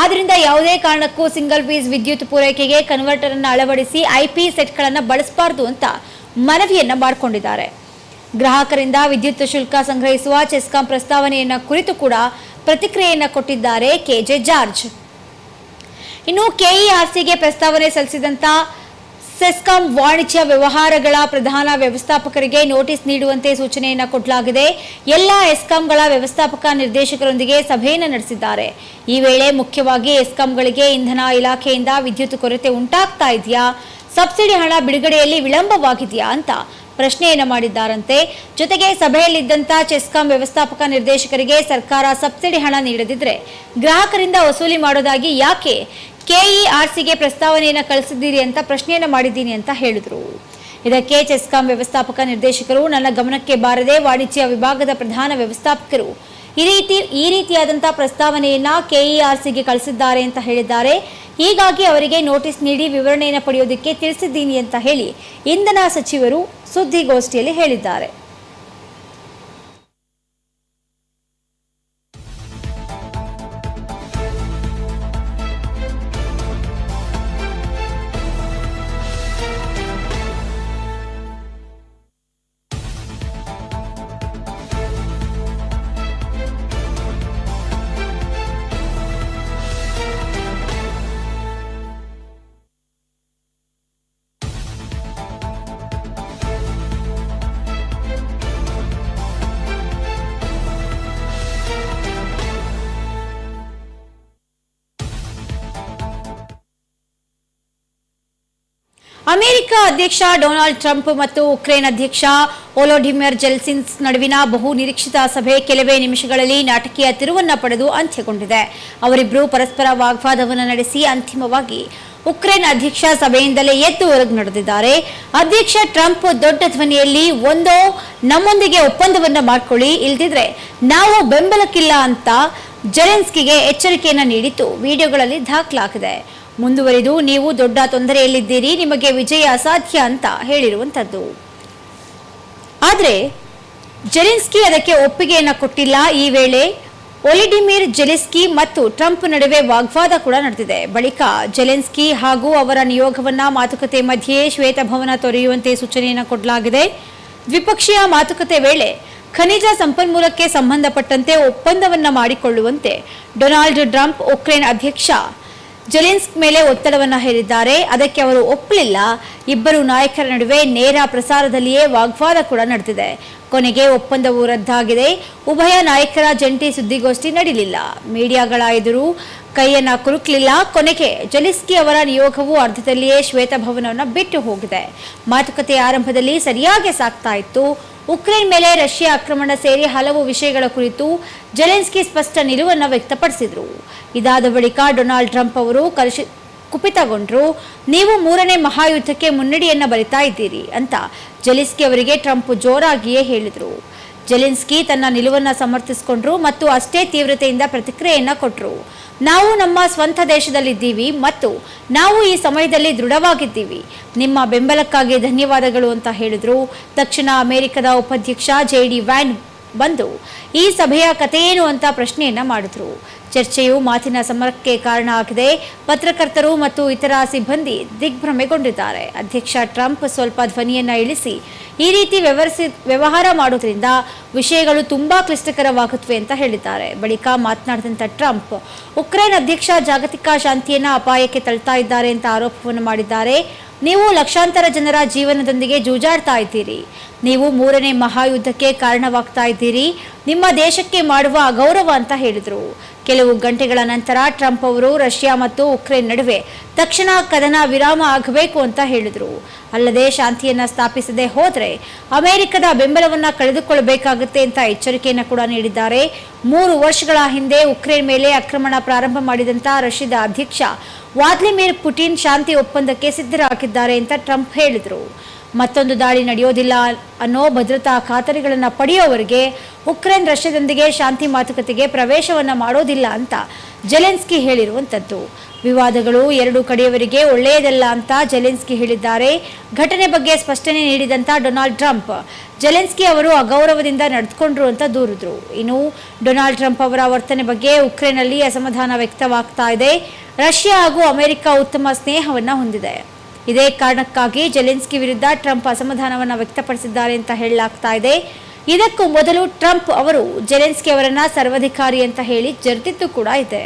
ಆದ್ದರಿಂದ ಯಾವುದೇ ಕಾರಣಕ್ಕೂ ಸಿಂಗಲ್ ಫೀಸ್ ವಿದ್ಯುತ್ ಪೂರೈಕೆಗೆ ಕನ್ವರ್ಟರ್ ಅನ್ನು ಅಳವಡಿಸಿ ಐಪಿ ಸೆಟ್ಗಳನ್ನು ಬಳಸಬಾರದು ಅಂತ ಮನವಿಯನ್ನ ಮಾಡಿಕೊಂಡಿದ್ದಾರೆ. ಗ್ರಾಹಕರಿಂದ ವಿದ್ಯುತ್ ಶುಲ್ಕ ಸಂಗ್ರಹಿಸುವ ಚೆಸ್ಕಾಂ ಪ್ರಸ್ತಾವನೆಯನ್ನ ಕುರಿತು ಕೂಡ ಪ್ರತಿಕ್ರಿಯೆಯನ್ನ ಕೊಟ್ಟಿದ್ದಾರೆ ಕೆಜೆ ಜಾರ್ಜ್. ಇನ್ನು ಕೆಇಆರ್ಸಿಗೆ ಪ್ರಸ್ತಾವನೆ ಸಲ್ಲಿಸಿದಂತ ಸೆಸ್ಕಾಂ ವಾಣಿಜ್ಯ ವ್ಯವಹಾರಗಳ ಪ್ರಧಾನ ವ್ಯವಸ್ಥಾಪಕರಿಗೆ ನೋಟಿಸ್ ನೀಡುವಂತೆ ಸೂಚನೆಯನ್ನು ಕೊಡಲಾಗಿದೆ. ಎಲ್ಲ ಎಸ್ಕಾಂಗಳ ವ್ಯವಸ್ಥಾಪಕ ನಿರ್ದೇಶಕರೊಂದಿಗೆ ಸಭೆಯನ್ನು ನಡೆಸಿದ್ದಾರೆ. ಈ ವೇಳೆ ಮುಖ್ಯವಾಗಿ ಎಸ್ಕಾಂಗಳಿಗೆ ಇಂಧನ ಇಲಾಖೆಯಿಂದ ವಿದ್ಯುತ್ ಕೊರತೆ ಉಂಟಾಗ್ತಾ ಇದೆಯಾ? ಸಬ್ಸಿಡಿ ಹಣ ಬಿಡುಗಡೆಯಲ್ಲಿ ವಿಳಂಬವಾಗಿದೆಯಾ ಅಂತ ಪ್ರಶ್ನೆಯನ್ನು ಮಾಡಿದ್ದಾರಂತೆ. ಜೊತೆಗೆ ಸಭೆಯಲ್ಲಿದ್ದಂಥ ಚೆಸ್ಕಾಂ ವ್ಯವಸ್ಥಾಪಕ ನಿರ್ದೇಶಕರಿಗೆ ಸರ್ಕಾರ ಸಬ್ಸಿಡಿ ಹಣ ನೀಡದಿದ್ರೆ ಗ್ರಾಹಕರಿಂದ ವಸೂಲಿ ಮಾಡೋದಾಗಿ ಯಾಕೆ ಕೆಇಆರ್ಸಿಗೆ ಪ್ರಸ್ತಾವನೆಯನ್ನು ಕಳಿಸಿದ್ದೀರಿ ಅಂತ ಪ್ರಶ್ನೆಯನ್ನು ಮಾಡಿದ್ದೀನಿ ಅಂತ ಹೇಳಿದರು. ಇದಕ್ಕೆ ಚೆಸ್ಕಾಂ ವ್ಯವಸ್ಥಾಪಕ ನಿರ್ದೇಶಕರು ನನ್ನ ಗಮನಕ್ಕೆ ಬಾರದೆ ವಾಣಿಜ್ಯ ವಿಭಾಗದ ಪ್ರಧಾನ ವ್ಯವಸ್ಥಾಪಕರು ಈ ರೀತಿ, ಈ ರೀತಿಯಾದಂತಹ ಪ್ರಸ್ತಾವನೆಯನ್ನ ಕೆಇಆರ್ಸಿಗೆ ಕಳಿಸಿದ್ದಾರೆ ಅಂತ ಹೇಳಿದ್ದಾರೆ. ಹೀಗಾಗಿ ಅವರಿಗೆ ನೋಟಿಸ್ ನೀಡಿ ವಿವರಣೆಯನ್ನು ಪಡೆಯೋದಕ್ಕೆ ತಿಳಿಸಿದ್ದೀನಿ ಅಂತ ಹೇಳಿ ಇಂಧನ ಸಚಿವರು ಸುದ್ದಿಗೋಷ್ಠಿಯಲ್ಲಿ ಹೇಳಿದ್ದಾರೆ. ಅಮೆರಿಕ ಅಧ್ಯಕ್ಷ ಡೊನಾಲ್ಡ್ ಟ್ರಂಪ್ ಮತ್ತು ಉಕ್ರೇನ್ ಅಧ್ಯಕ್ಷ ಒಲೋಡಿಮಿರ್ ಜೆಲ್ಸಿನ್ಸ್ ನಡುವಿನ ಬಹು ನಿರೀಕ್ಷಿತ ಸಭೆ ಕೆಲವೇ ನಿಮಿಷಗಳಲ್ಲಿ ನಾಟಕೀಯ ತಿರುವನ್ನ ಪಡೆದು ಅಂತ್ಯಗೊಂಡಿದೆ. ಅವರಿಬ್ಬರು ಪರಸ್ಪರ ವಾಗ್ವಾದವನ್ನು ನಡೆಸಿ ಅಂತಿಮವಾಗಿ ಉಕ್ರೇನ್ ಅಧ್ಯಕ್ಷ ಸಭೆಯಿಂದಲೇ ಎದ್ದು ಹೊರಗೆ ನಡೆದಿದ್ದಾರೆ. ಅಧ್ಯಕ್ಷ ಟ್ರಂಪ್ ದೊಡ್ಡ ಧ್ವನಿಯಲ್ಲಿ, ಒಂದೋ, ನಮ್ಮೊಂದಿಗೆ ಒಪ್ಪಂದವನ್ನು ಮಾಡಿಕೊಳ್ಳಿ, ಇಲ್ದಿದ್ರೆ ನಾವು ಬೆಂಬಲಕ್ಕಿಲ್ಲ ಅಂತ ಜೆಲೆನ್ಸ್ಕಿಗೆ ಎಚ್ಚರಿಕೆಯನ್ನು ನೀಡಿದ್ದು ವಿಡಿಯೋಗಳಲ್ಲಿ ದಾಖಲಾಗಿದೆ. ಮುಂದುವರಿದು, ನೀವು ದೊಡ್ಡ ತೊಂದರೆಯಲ್ಲಿದ್ದೀರಿ, ನಿಮಗೆ ವಿಜಯ ಅಸಾಧ್ಯ ಅಂತ ಹೇಳಿರುವಂಥದ್ದು. ಆದರೆ, ಜೆಲೆನ್ಸ್ಕಿ ಅದಕ್ಕೆ ಒಪ್ಪಿಗೆಯನ್ನು ಕೊಟ್ಟಿಲ್ಲ. ಈ ವೇಳೆ ಒಲಿಡಿಮಿರ್ ಜೆಲೆಸ್ಕಿ ಮತ್ತು ಟ್ರಂಪ್ ನಡುವೆ ವಾಗ್ವಾದ ಕೂಡ ನಡೆದಿದೆ. ಬಳಿಕ ಜೆಲೆನ್ಸ್ಕಿ ಹಾಗೂ ಅವರ ನಿಯೋಗವನ್ನ ಮಾತುಕತೆ ಮಧ್ಯೆ ಶ್ವೇತಭವನ ತೊರೆಯುವಂತೆ ಸೂಚನೆಯನ್ನು ಕೊಡಲಾಗಿದೆ. ದ್ವಿಪಕ್ಷೀಯ ಮಾತುಕತೆ ವೇಳೆ ಖನಿಜ ಸಂಪನ್ಮೂಲಕ್ಕೆ ಸಂಬಂಧಪಟ್ಟಂತೆ ಒಪ್ಪಂದವನ್ನು ಮಾಡಿಕೊಳ್ಳುವಂತೆ ಡೊನಾಲ್ಡ್ ಟ್ರಂಪ್, ಉಕ್ರೇನ್ ಅಧ್ಯಕ್ಷ ಜೆಲೆನ್ಸ್ಕ್ ಮೇಲೆ ಒತ್ತಡವನ್ನು ಹೇರಿದ್ದಾರೆ. ಅದಕ್ಕೆ ಅವರು ಒಪ್ಪಲಿಲ್ಲ. ಇಬ್ಬರು ನಾಯಕರ ನಡುವೆ ನೇರ ಪ್ರಸಾರದಲ್ಲಿಯೇ ವಾಗ್ವಾದ ಕೂಡ ನಡೆದಿದೆ. ಕೊನೆಗೆ ಒಪ್ಪಂದವು ರದ್ದಾಗಿದೆ. ಉಭಯ ನಾಯಕರ ಜಂಟಿ ಸುದ್ದಿಗೋಷ್ಠಿ ನಡೆಯಲಿಲ್ಲ ಮೀಡಿಯಾಗಳ ಎದುರು ಕೈಯನ್ನ ಕುರುಕ್ಲಿಲ್ಲ. ಕೊನೆಗೆ ಜೆಲಿಸ್ಕಿ ಅವರ ನಿಯೋಗವು ಅರ್ಧದಲ್ಲಿಯೇ ಶ್ವೇತಭವನವನ್ನು ಬಿಟ್ಟು ಹೋಗಿದೆ. ಮಾತುಕತೆ ಆರಂಭದಲ್ಲಿ ಸರಿಯಾಗಿ ಸಾಕ್ತಾ ಇತ್ತು. ಉಕ್ರೇನ್ ಮೇಲೆ ರಷ್ಯಾ ಆಕ್ರಮಣ ಸೇರಿ ಹಲವು ವಿಷಯಗಳ ಕುರಿತು ಜೆಲೆನ್ಸ್ಕಿ ಸ್ಪಷ್ಟ ನಿಲುವನ್ನು ವ್ಯಕ್ತಪಡಿಸಿದರು. ಇದಾದ ಬಳಿಕ ಡೊನಾಲ್ಡ್ ಟ್ರಂಪ್ ಅವರು ಕಲಶಿ ಕುಪಿತಗೊಂಡರು. ನೀವು ಮೂರನೇ ಮಹಾಯುದ್ಧಕ್ಕೆ ಮುನ್ನಡಿಯನ್ನು ಬರಿತಾ ಇದ್ದೀರಿ ಅಂತ ಜೆಲೆನ್ಸ್ಕಿ ಅವರಿಗೆ ಟ್ರಂಪ್ ಜೋರಾಗಿಯೇ ಹೇಳಿದರು. ಜೆಲೆನ್ಸ್ಕಿ ತನ್ನ ನಿಲುವನ್ನು ಸಮರ್ಥಿಸಿಕೊಂಡ್ರು ಮತ್ತು ಅಷ್ಟೇ ತೀವ್ರತೆಯಿಂದ ಪ್ರತಿಕ್ರಿಯೆಯನ್ನು ಕೊಟ್ಟರು ನಾವು ನಮ್ಮ ಸ್ವಂತ ದೇಶದಲ್ಲಿದ್ದೀವಿ ಮತ್ತು ನಾವು ಈ ಸಮಯದಲ್ಲಿ ದೃಢವಾಗಿದ್ದೀವಿ. ನಿಮ್ಮ ಬೆಂಬಲಕ್ಕಾಗಿ ಧನ್ಯವಾದಗಳು ಅಂತ ಹೇಳಿದ್ರು. ತಕ್ಷಣ ಅಮೆರಿಕದ ಉಪಾಧ್ಯಕ್ಷ ಜೆ ಡಿ ವ್ಯಾನ್ ಬಂದು ಈ ಸಭೆಯ ಕಥೆಯೇನು ಅಂತ ಪ್ರಶ್ನೆಯನ್ನ ಮಾಡಿದ್ರು. ಚರ್ಚೆಯು ಮಾತಿನ ಸಮರಕ್ಕೆ ಕಾರಣ ಆಗಿದೆ. ಪತ್ರಕರ್ತರು ಮತ್ತು ಇತರ ಸಿಬ್ಬಂದಿ ದಿಗ್ಭ್ರಮೆಗೊಂಡಿದ್ದಾರೆ. ಅಧ್ಯಕ್ಷ ಟ್ರಂಪ್ ಸ್ವಲ್ಪ ಧ್ವನಿಯನ್ನ ಇಳಿಸಿ ಈ ರೀತಿ ವ್ಯವಹರಿಸಿ, ವ್ಯವಹಾರ ಮಾಡೋದ್ರಿಂದ ವಿಷಯಗಳು ತುಂಬಾ ಕ್ಲಿಷ್ಟಕರವಾಗುತ್ತವೆ ಅಂತ ಹೇಳಿದ್ದಾರೆ. ಬಳಿಕ ಮಾತನಾಡಿದಂಥ ಟ್ರಂಪ್, ಉಕ್ರೇನ್ ಅಧ್ಯಕ್ಷ ಜಾಗತಿಕ ಶಾಂತಿಯನ್ನ ಅಪಾಯಕ್ಕೆ ತಳ್ತಾ ಇದ್ದಾರೆ ಅಂತ ಆರೋಪವನ್ನು ಮಾಡಿದ್ದಾರೆ. ನೀವು ಲಕ್ಷಾಂತರ ಜನರ ಜೀವನದೊಂದಿಗೆ ಜೂಜಾಡ್ತಾ ಇದ್ದೀರಿ. ನೀವು ಮೂರನೇ ಮಹಾಯುದ್ಧಕ್ಕೆ ಕಾರಣವಾಗ್ತಾ ಇದ್ದೀರಿ. ನಿಮ್ಮ ದೇಶಕ್ಕೆ ಮಾಡುವ ಅಗೌರವ ಅಂತ ಹೇಳಿದರು. ಕೆಲವು ಗಂಟೆಗಳ ನಂತರ ಟ್ರಂಪ್ ಅವರು ರಷ್ಯಾ ಮತ್ತು ಉಕ್ರೇನ್ ನಡುವೆ ತಕ್ಷಣ ಕದನ ವಿರಾಮ ಆಗಬೇಕು ಅಂತ ಹೇಳಿದರು. ಅಲ್ಲದೆ ಶಾಂತಿಯನ್ನು ಸ್ಥಾಪಿಸದೆ ಹೋದರೆ ಅಮೆರಿಕದ ಬೆಂಬಲವನ್ನ ಕಳೆದುಕೊಳ್ಳಬೇಕಾಗುತ್ತೆ ಅಂತ ಎಚ್ಚರಿಕೆಯನ್ನು ಕೂಡ ನೀಡಿದ್ದಾರೆ. ಮೂರು ವರ್ಷಗಳ ಹಿಂದೆ ಉಕ್ರೇನ್ ಮೇಲೆ ಆಕ್ರಮಣ ಪ್ರಾರಂಭ ಮಾಡಿದಂತ ರಷ್ಯಾದ ಅಧ್ಯಕ್ಷ ವ್ಲಾದಿಮಿರ್ ಪುಟಿನ್ ಶಾಂತಿ ಒಪ್ಪಂದಕ್ಕೆ ಸಿದ್ಧರಾಗಿದ್ದಾರೆ ಅಂತ ಟ್ರಂಪ್ ಹೇಳಿದರು. ಮತ್ತೊಂದು ದಾಳಿ ನಡೆಯೋದಿಲ್ಲ ಅನ್ನೋ ಭದ್ರತಾ ಖಾತರಿಗಳನ್ನು ಪಡೆಯೋವರೆಗೆ ಉಕ್ರೇನ್ ರಷ್ಯಾದೊಂದಿಗೆ ಶಾಂತಿ ಮಾತುಕತೆಗೆ ಪ್ರವೇಶವನ್ನು ಮಾಡೋದಿಲ್ಲ ಅಂತ ಜೆಲೆನ್ಸ್ಕಿ ಹೇಳಿರುವಂಥದ್ದು ವಿವಾದಗಳು ಎರಡು ಕಡೆಯವರಿಗೆ ಒಳ್ಳೆಯದಲ್ಲ ಅಂತ ಜೆಲೆನ್ಸ್ಕಿ ಹೇಳಿದ್ದಾರೆ. ಘಟನೆ ಬಗ್ಗೆ ಸ್ಪಷ್ಟನೆ ನೀಡಿದಂಥ ಡೊನಾಲ್ಡ್ ಟ್ರಂಪ್. ಜೆಲೆನ್ಸ್ಕಿ ಅವರು ಅಗೌರವದಿಂದ ನಡೆದುಕೊಂಡ್ರು ಅಂತ ದೂರಿದ್ರು. ಇನ್ನು ಡೊನಾಲ್ಡ್ ಟ್ರಂಪ್ ಅವರ ವರ್ತನೆ ಬಗ್ಗೆ ಉಕ್ರೇನಲ್ಲಿ ಅಸಮಾಧಾನ ವ್ಯಕ್ತವಾಗ್ತಾ ಇದೆ. ರಷ್ಯಾ ಹಾಗೂ ಅಮೆರಿಕ ಉತ್ತಮ ಸ್ನೇಹವನ್ನು ಹೊಂದಿದೆ. ಇದೇ ಕಾರಣಕ್ಕಾಗಿ ಜೆಲೆನ್ಸ್ಕಿ ವಿರುದ್ಧ ಟ್ರಂಪ್ ಅಸಮಾಧಾನವನ್ನು ವ್ಯಕ್ತಪಡಿಸಿದ್ದಾರೆ ಅಂತ ಹೇಳಲಾಗ್ತಾ ಇದೆ. ಇದಕ್ಕೂ ಮೊದಲು ಟ್ರಂಪ್ ಅವರು ಜೆಲೆನ್ಸ್ಕಿ ಅವರನ್ನ ಸರ್ವಾಧಿಕಾರಿ ಅಂತ ಹೇಳಿ ಜರ್ತಿದ್ದು ಕೂಡ ಇದೆ.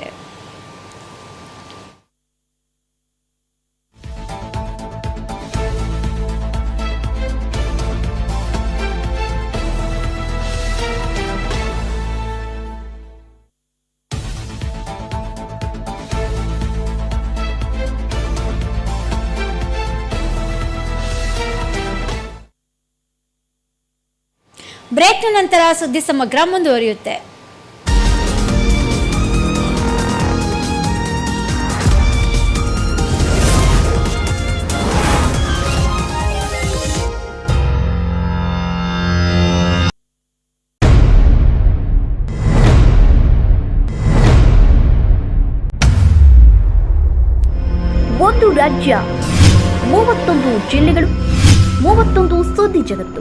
ಬ್ರೇಕ್ನ ನಂತರ ಸುದ್ದಿ ಸಮಗ್ರ ಮುಂದುವರಿಯುತ್ತೆ. ರಾಜ್ಯ ಮೂವತ್ತೊಂದು ಜಿಲ್ಲೆಗಳು ಮೂವತ್ತೊಂದು ಸುದ್ದಿ ಜಗತ್ತು.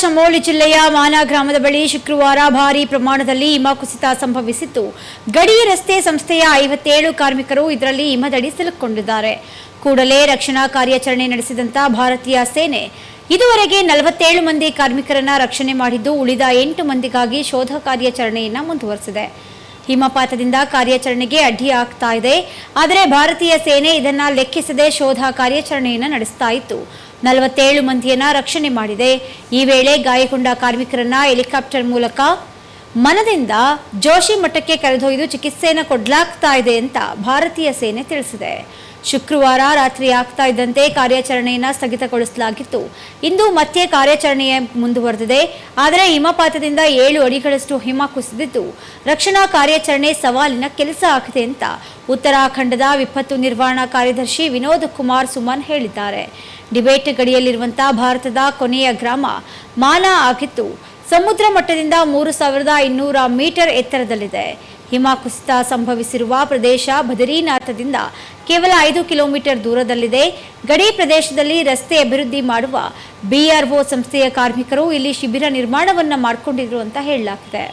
ಚಮೋಲಿ ಜಿಲ್ಲೆಯ ಮಾನಾ ಗ್ರಾಮದ ಬಳಿ ಶುಕ್ರವಾರ ಭಾರೀ ಪ್ರಮಾಣದಲ್ಲಿ ಹಿಮ ಕುಸಿತ ಸಂಭವಿಸಿತ್ತು. ಗಡಿ ರಸ್ತೆ ಸಂಸ್ಥೆಯ ಐವತ್ತೇಳು ಕಾರ್ಮಿಕರು ಇದರಲ್ಲಿ ಹಿಮದಡಿ ಸಿಲುಕೊಂಡಿದ್ದಾರೆ ಕೂಡಲೇ ರಕ್ಷಣಾ ಕಾರ್ಯಾಚರಣೆ ನಡೆಸಿದಂತ ಭಾರತೀಯ ಸೇನೆ ಇದುವರೆಗೆ ನಲವತ್ತೇಳು ಮಂದಿ ಕಾರ್ಮಿಕರನ್ನ ರಕ್ಷಣೆ ಮಾಡಿದ್ದು, ಉಳಿದ ಎಂಟು ಮಂದಿಗಾಗಿ ಶೋಧ ಕಾರ್ಯಾಚರಣೆಯನ್ನ ಮುಂದುವರೆಸಿದೆ. ಹಿಮಪಾತದಿಂದ ಕಾರ್ಯಾಚರಣೆಗೆ ಅಡ್ಡಿ ಆಗ್ತಾ ಇದೆ. ಆದರೆ ಭಾರತೀಯ ಸೇನೆ ಇದನ್ನ ಲೆಕ್ಕಿಸದೆ ಶೋಧ ಕಾರ್ಯಾಚರಣೆಯನ್ನು ನಡೆಸ್ತಾ ಇತ್ತು. ನಲವತ್ತೇಳು ಮಂದಿಯನ್ನ ರಕ್ಷಣೆ ಮಾಡಿದೆ. ಈ ವೇಳೆ ಗಾಯಗೊಂಡ ಕಾರ್ಮಿಕರನ್ನ ಹೆಲಿಕಾಪ್ಟರ್ ಮೂಲಕ ಮನದಿಂದ ಜೋಶಿ ಮಠಕ್ಕೆ ಕರೆದೊಯ್ದು ಚಿಕಿತ್ಸೆಯನ್ನು ಕೊಡಲಾಗ್ತಾ ಇದೆ ಅಂತ ಭಾರತೀಯ ಸೇನೆ ತಿಳಿಸಿದೆ. ಶುಕ್ರವಾರ ರಾತ್ರಿ ಆಗ್ತಾ ಇದ್ದಂತೆ ಕಾರ್ಯಾಚರಣೆಯನ್ನು ಸ್ಥಗಿತಗೊಳಿಸಲಾಗಿತ್ತು. ಇಂದು ಮತ್ತೆ ಕಾರ್ಯಾಚರಣೆಯ ಮುಂದುವರೆದಿದೆ. ಆದರೆ ಹಿಮಪಾತದಿಂದ ಏಳು ಅಡಿಗಳಷ್ಟು ಹಿಮ ಕುಸಿದಿದ್ದು, ರಕ್ಷಣಾ ಕಾರ್ಯಾಚರಣೆ ಸವಾಲಿನ ಕೆಲಸ ಆಗಿದೆ ಅಂತ ಉತ್ತರಾಖಂಡದ ವಿಪತ್ತು ನಿರ್ವಹಣಾ ಕಾರ್ಯದರ್ಶಿ ವಿನೋದ್ ಕುಮಾರ್ ಸುಮನ್ ಹೇಳಿದ್ದಾರೆ. ಡಿಬೇಟ್ ಗಡಿಯಲ್ಲಿರುವಂತಹ ಭಾರತದ ಕೊನೆಯ ಗ್ರಾಮ ಮಾನಾ ಆಗಿತ್ತು ಸಮುದ್ರ ಮಟ್ಟದಿಂದ ಮೂರು ಸಾವಿರದ ಇನ್ನೂರ ಮೀಟರ್ ಎತ್ತರದಲ್ಲಿದೆ. ಹಿಮ ಕುಸಿತ ಸಂಭವಿಸಿರುವ ಪ್ರದೇಶ ಬದರಿನಾಥದಿಂದ ಕೇವಲ ಐದು ಕಿಲೋಮೀಟರ್ ದೂರದಲ್ಲಿದೆ. ಗಡಿ ಪ್ರದೇಶದಲ್ಲಿ ರಸ್ತೆ ಅಭಿವೃದ್ಧಿ ಮಾಡುವ ಬಿಆರ್ಒ ಸಂಸ್ಥೆಯ ಕಾರ್ಮಿಕರು ಇಲ್ಲಿ ಶಿಬಿರ ನಿರ್ಮಾಣವನ್ನ ಮಾಡಿಕೊಂಡಿದ್ರು ಅಂತ ಹೇಳಲಾಗಿದೆ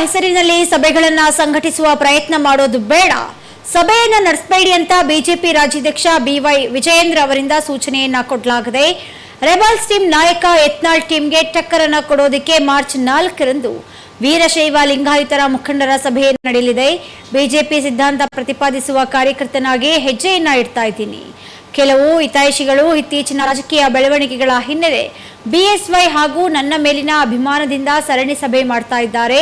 ಹೆಸರಿನಲ್ಲಿ ಸಭೆಗಳನ್ನ ಸಂಘಟಿಸುವ ಪ್ರಯತ್ನ ಮಾಡೋದು ಬೇಡ. ಸಭೆಯನ್ನ ನಡೆಸಬೇಡಿ ಅಂತ ಬಿಜೆಪಿ ರಾಜ್ಯಾಧ್ಯಕ್ಷ ಬಿವೈ ವಿಜಯೇಂದ್ರ ಅವರಿಂದ ಸೂಚನೆಯನ್ನ ಕೊಡಲಾಗಿದೆ, ರೆಬಲ್ಸ್ ಟೀಮ್ ನಾಯಕ ಯತ್ನಾಳ್ ಟೀಮ್ಗೆ ಟಕ್ಕರನ್ನ ಕೊಡೋದಕ್ಕೆ ಮಾರ್ಚ್ ನಾಲ್ಕರಂದು ವೀರಶೈವ ಲಿಂಗಾಯತರ ಮುಖಂಡರ ಸಭೆ ನಡೆಯಲಿದೆ. ಬಿಜೆಪಿ ಸಿದ್ಧಾಂತ ಪ್ರತಿಪಾದಿಸುವ ಕಾರ್ಯಕರ್ತನಾಗಿ ಹೆಜ್ಜೆಯನ್ನ ಇಡ್ತಾ ಇದ್ದೀನಿ. ಕೆಲವು ಹಿತೈಷಿಗಳು ಇತ್ತೀಚಿನ ರಾಜಕೀಯ ಬೆಳವಣಿಗೆಗಳ ಹಿನ್ನೆಲೆ ಬಿಎಸ್ವೈ ಹಾಗೂ ನನ್ನ ಮೇಲಿನ ಅಭಿಮಾನದಿಂದ ಸರಣಿ ಸಭೆ ಮಾಡ್ತಾ ಇದ್ದಾರೆ.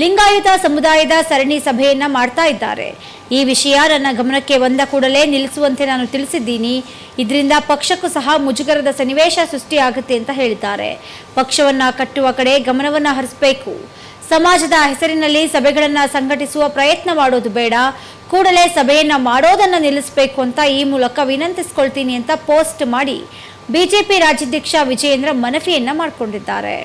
ಲಿಂಗಾಯತ ಸಮುದಾಯದ ಸರಣಿ ಸಭೆಯನ್ನ ಮಾಡ್ತಾ ಇದ್ದಾರೆ. ಈ ವಿಷಯ ನನ್ನ ಗಮನಕ್ಕೆ ಬಂದ ಕೂಡಲೇ ನಿಲ್ಲಿಸುವಂತೆ ನಾನು ತಿಳಿಸಿದ್ದೀನಿ. ಇದರಿಂದ ಪಕ್ಷಕ್ಕೂ ಸಹ ಮುಜುಗರದ ಸನ್ನಿವೇಶ ಸೃಷ್ಟಿಯಾಗುತ್ತೆ ಅಂತ ಹೇಳಿದ್ದಾರೆ. ಪಕ್ಷವನ್ನ ಕಟ್ಟುವ ಕಡೆ ಗಮನವನ್ನ ಹರಿಸಬೇಕು. ಸಮಾಜದ ಹೆಸರಿನಲ್ಲಿ ಸಭೆಗಳನ್ನ ಸಂಘಟಿಸುವ ಪ್ರಯತ್ನ ಮಾಡೋದು ಬೇಡ. ಕೂಡಲೇ ಸಭೆಯನ್ನ ಮಾಡೋದನ್ನ ನಿಲ್ಲಿಸಬೇಕು ಅಂತ ಈ ಮೂಲಕ ವಿನಂತಿಸ್ಕೊಳ್ತೀನಿ ಅಂತ ಪೋಸ್ಟ್ ಮಾಡಿ ಬಿಜೆಪಿ ರಾಜ್ಯಾಧ್ಯಕ್ಷ ವಿಜಯೇಂದ್ರ ಮನವಿಯನ್ನ ಮಾಡಿಕೊಂಡಿದ್ದಾರೆ.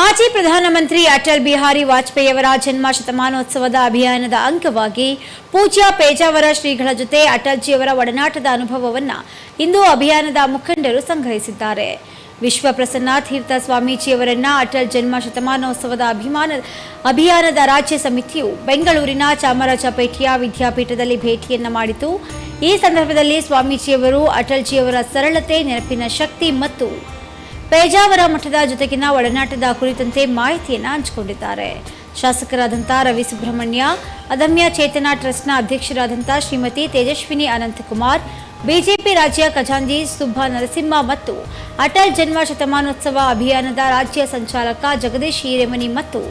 ಮಾಜಿ ಪ್ರಧಾನಮಂತ್ರಿ ಅಟಲ್ ಬಿಹಾರಿ ವಾಜಪೇಯಿಯವರ ಜನ್ಮ ಶತಮಾನೋತ್ಸವದ ಅಭಿಯಾನದ ಅಂಗವಾಗಿ ಪೂಜ್ಯ ಪೇಜಾವರ ಶ್ರೀಗಳ ಜೊತೆ ಅಟಲ್ಜಿಯವರ ಒಡನಾಟದ ಅನುಭವವನ್ನು ಇಂದು ಅಭಿಯಾನದ ಮುಖಂಡರು ಸಂಗ್ರಹಿಸಿದ್ದಾರೆ. ವಿಶ್ವ ಪ್ರಸನ್ನ ತೀರ್ಥ ಸ್ವಾಮೀಜಿಯವರನ್ನ ಅಟಲ್ ಜನ್ಮ ಶತಮಾನೋತ್ಸವದ ಅಭಿಮಾನ, ಅಭಿಯಾನದ ರಾಜ್ಯ ಸಮಿತಿಯು ಬೆಂಗಳೂರಿನ ಚಾಮರಾಜಪೇಟೆಯ ವಿದ್ಯಾಪೀಠದಲ್ಲಿ ಭೇಟಿಯನ್ನು ಮಾಡಿತು. ಈ ಸಂದರ್ಭದಲ್ಲಿ ಸ್ವಾಮೀಜಿಯವರು ಅಟಲ್ಜಿಯವರ ಸರಳತೆ, ನೆನಪಿನ ಶಕ್ತಿ ಮತ್ತು ಪೇಜಾವರ ಮಠದ ಜೊತೆಗಿನ ಒಡನಾಟದ ಕುರಿತಂತೆ ಮಾಹಿತಿಯನ್ನು ಹಂಚಿಕೊಂಡಿದ್ದಾರೆ. ಶಾಸಕರಾದಂಥ ರವಿ ಸುಬ್ರಹ್ಮಣ್ಯ, ಅದಮ್ಯ ಚೇತನ ಟ್ರಸ್ಟ್ನ ಅಧ್ಯಕ್ಷರಾದಂಥ ಶ್ರೀಮತಿ ತೇಜಸ್ವಿನಿ ಅನಂತಕುಮಾರ್, ಬಿಜೆಪಿ ರಾಜ್ಯ ಖಜಾಂಜಿ ಸುಬ್ಬ ನರಸಿಂಹ ಮತ್ತು ಅಟಲ್ ಜನ್ಮ ಶತಮಾನೋತ್ಸವ ಅಭಿಯಾನದ ರಾಜ್ಯ ಸಂಚಾಲಕ ಜಗದೀಶ್ ಹಿರೇಮನಿ ಮತ್ತು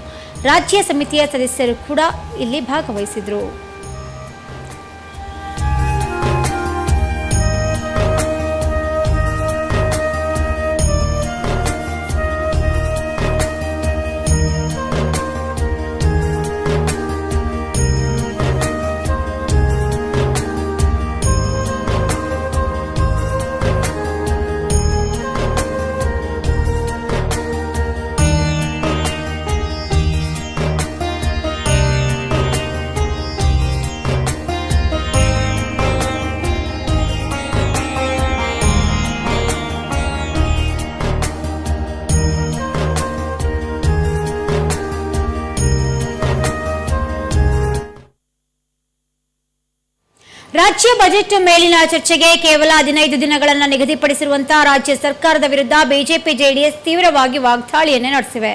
ರಾಜ್ಯ ಸಮಿತಿಯ ಸದಸ್ಯರು ಕೂಡ ಇಲ್ಲಿ ಭಾಗವಹಿಸಿದರು. ರಾಜ್ಯ ಬಜೆಟ್ ಮೇಲಿನ ಚರ್ಚೆಗೆ ಕೇವಲ ಹದಿನೈದು ದಿನಗಳನ್ನು ನಿಗದಿಪಡಿಸಿರುವಂತಹ ರಾಜ್ಯ ಸರ್ಕಾರದ ವಿರುದ್ಧ ಬಿಜೆಪಿ ಜೆಡಿಎಸ್ ತೀವ್ರವಾಗಿ ವಾಗ್ದಾಳಿಯನ್ನೇ ನಡೆಸಿವೆ.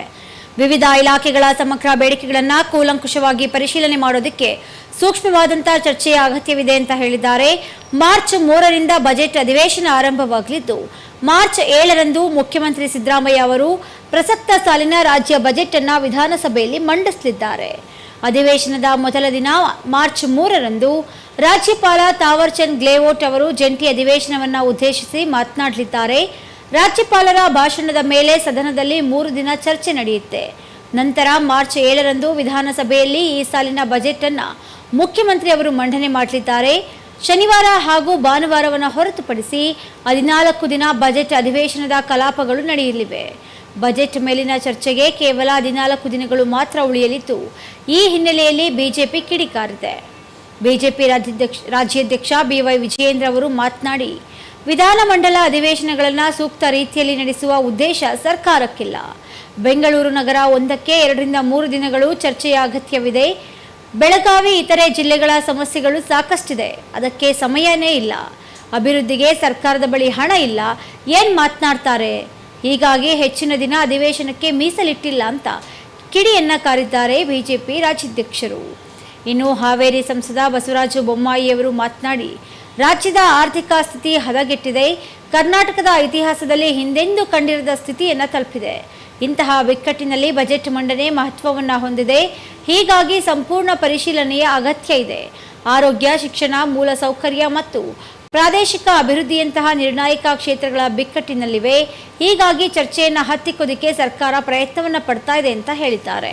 ವಿವಿಧ ಇಲಾಖೆಗಳ ಸಮಗ್ರ ಬೇಡಿಕೆಗಳನ್ನು ಕೂಲಂಕುಷವಾಗಿ ಪರಿಶೀಲನೆ ಮಾಡೋದಕ್ಕೆ ಸೂಕ್ಷ್ಮವಾದಂತಹ ಚರ್ಚೆಯ ಅಗತ್ಯವಿದೆ ಅಂತ ಹೇಳಿದ್ದಾರೆ. ಮಾರ್ಚ್ ಮೂರರಿಂದ ಬಜೆಟ್ ಅಧಿವೇಶನ ಆರಂಭವಾಗಲಿದ್ದು, ಮಾರ್ಚ್ ಏಳರಂದು ಮುಖ್ಯಮಂತ್ರಿ ಸಿದ್ದರಾಮಯ್ಯ ಅವರು ಪ್ರಸಕ್ತ ಸಾಲಿನ ರಾಜ್ಯ ಬಜೆಟ್ ಅನ್ನು ವಿಧಾನಸಭೆಯಲ್ಲಿ ಮಂಡಿಸಲಿದ್ದಾರೆ. ಅಧಿವೇಶನದ ಮೊದಲ ದಿನ ಮಾರ್ಚ್ ಮೂರರಂದು ರಾಜ್ಯಪಾಲ ತಾವರ್ಚಂದ್ ಗ್ಲೇವೋಟ್ ಅವರು ಜಂಟಿ ಅಧಿವೇಶನವನ್ನು ಉದ್ದೇಶಿಸಿ ಮಾತನಾಡಲಿದ್ದಾರೆ. ರಾಜ್ಯಪಾಲರ ಭಾಷಣದ ಮೇಲೆ ಸದನದಲ್ಲಿ ಮೂರು ದಿನ ಚರ್ಚೆ ನಡೆಯುತ್ತೆ. ನಂತರ ಮಾರ್ಚ್ ಏಳರಂದು ವಿಧಾನಸಭೆಯಲ್ಲಿ ಈ ಸಾಲಿನ ಬಜೆಟ್ ಅನ್ನು ಮುಖ್ಯಮಂತ್ರಿ ಅವರು ಮಂಡನೆ ಮಾಡಲಿದ್ದಾರೆ. ಶನಿವಾರ ಹಾಗೂ ಭಾನುವಾರವನ್ನು ಹೊರತುಪಡಿಸಿ ಹದಿನಾಲ್ಕು ದಿನ ಬಜೆಟ್ ಅಧಿವೇಶನದ ಕಲಾಪಗಳು ನಡೆಯಲಿವೆ. ಬಜೆಟ್ ಮೇಲಿನ ಚರ್ಚೆಗೆ ಕೇವಲ ಹದಿನಾಲ್ಕು ದಿನಗಳು ಮಾತ್ರ ಉಳಿಯಲಿದ್ದು, ಈ ಹಿನ್ನೆಲೆಯಲ್ಲಿ ಬಿಜೆಪಿ ಕಿಡಿಕಾರಿದೆ. ಬಿಜೆಪಿ ರಾಜ್ಯಾಧ್ಯಕ್ಷ ರಾಜ್ಯಾಧ್ಯಕ್ಷ ಬಿವೈ ವಿಜಯೇಂದ್ರ ಅವರು ಮಾತನಾಡಿ, ವಿಧಾನಮಂಡಲ ಅಧಿವೇಶನಗಳನ್ನು ಸೂಕ್ತ ರೀತಿಯಲ್ಲಿ ನಡೆಸುವ ಉದ್ದೇಶ ಸರ್ಕಾರಕ್ಕಿಲ್ಲ. ಬೆಂಗಳೂರು ನಗರ ಒಂದಕ್ಕೆ ಎರಡರಿಂದ ಮೂರು ದಿನಗಳು ಚರ್ಚೆಯ ಅಗತ್ಯವಿದೆ. ಬೆಳಗಾವಿ, ಇತರೆ ಜಿಲ್ಲೆಗಳ ಸಮಸ್ಯೆಗಳು ಸಾಕಷ್ಟಿದೆ. ಅದಕ್ಕೆ ಸಮಯನೇ ಇಲ್ಲ. ಅಭಿವೃದ್ಧಿಗೆ ಸರ್ಕಾರದ ಬಳಿ ಹಣ ಇಲ್ಲ. ಏನು ಮಾತನಾಡ್ತಾರೆ? ಹೀಗಾಗಿ ಹೆಚ್ಚಿನ ದಿನ ಅಧಿವೇಶನಕ್ಕೆ ಮೀಸಲಿಟ್ಟಿಲ್ಲ ಅಂತ ಕಿಡಿಯನ್ನ ಕಾರಿದ್ದಾರೆ ಬಿಜೆಪಿ ರಾಜ್ಯಾಧ್ಯಕ್ಷರು. ಇನ್ನು ಹಾವೇರಿ ಸಂಸದ ಬಸವರಾಜ ಬೊಮ್ಮಾಯಿಯವರು ಮಾತನಾಡಿ, ರಾಜ್ಯದ ಆರ್ಥಿಕ ಸ್ಥಿತಿ ಹದಗೆಟ್ಟಿದೆ. ಕರ್ನಾಟಕದ ಇತಿಹಾಸದಲ್ಲಿ ಹಿಂದೆಂದೂ ಕಂಡಿರದ ಸ್ಥಿತಿಯನ್ನು ತಲುಪಿದೆ. ಇಂತಹ ಬಿಕ್ಕಟ್ಟಿನಲ್ಲಿ ಬಜೆಟ್ ಮಂಡನೆ ಮಹತ್ವವನ್ನು ಹೊಂದಿದೆ. ಹೀಗಾಗಿ ಸಂಪೂರ್ಣ ಪರಿಶೀಲನೆಯ ಅಗತ್ಯ ಇದೆ. ಆರೋಗ್ಯ, ಶಿಕ್ಷಣ, ಮೂಲಸೌಕರ್ಯ ಮತ್ತು ಪ್ರಾದೇಶಿಕ ಅಭಿವೃದ್ಧಿಯಂತಹ ನಿರ್ಣಾಯಕ ಕ್ಷೇತ್ರಗಳ ಬಿಕ್ಕಟ್ಟಿನಲ್ಲಿವೆ. ಹೀಗಾಗಿ ಚರ್ಚೆಯನ್ನು ಹತ್ತಿಕ್ಕೋದಕ್ಕೆ ಸರ್ಕಾರ ಪ್ರಯತ್ನವನ್ನು ಪಡ್ತಾ ಇದೆ ಅಂತ ಹೇಳಿದ್ದಾರೆ.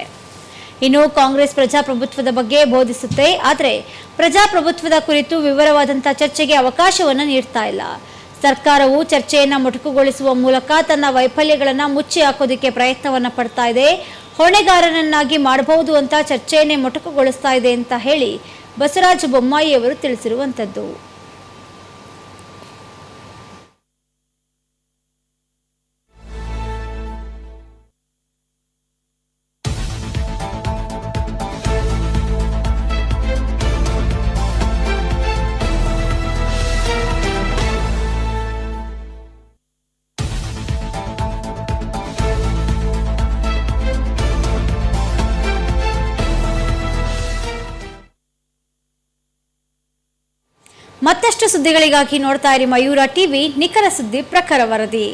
ಇನ್ನು ಕಾಂಗ್ರೆಸ್ ಪ್ರಜಾಪ್ರಭುತ್ವದ ಬಗ್ಗೆ ಬೋಧಿಸುತ್ತೆ. ಆದರೆ ಪ್ರಜಾಪ್ರಭುತ್ವದ ಕುರಿತು ವಿವರವಾದಂಥ ಚರ್ಚೆಗೆ ಅವಕಾಶವನ್ನು ನೀಡ್ತಾ ಇಲ್ಲ. ಸರ್ಕಾರವು ಚರ್ಚೆಯನ್ನು ಮೊಟಕುಗೊಳಿಸುವ ಮೂಲಕ ತನ್ನ ವೈಫಲ್ಯಗಳನ್ನು ಮುಚ್ಚಿ ಹಾಕೋದಕ್ಕೆ ಪ್ರಯತ್ನವನ್ನು ಪಡ್ತಾ ಇದೆ. ಹೊಣೆಗಾರನನ್ನಾಗಿ ಮಾಡಬಹುದು ಅಂತ ಚರ್ಚೆಯನ್ನೇ ಮೊಟಕುಗೊಳಿಸ್ತಾ ಇದೆ ಅಂತ ಹೇಳಿ ಬಸವರಾಜ ಬೊಮ್ಮಾಯಿಯವರು ತಿಳಿಸಿರುವಂಥದ್ದು ಮತ್ತಷ್ಟು ಸುದ್ದಿಗಳಿಗಾಗಿ ನೋಡ್ತಾ ಇರಿ ಮಯೂರ ಟಿವಿ, ನಿಖರ ಸುದ್ದಿ, ಪ್ರಖರ ವರದಿ.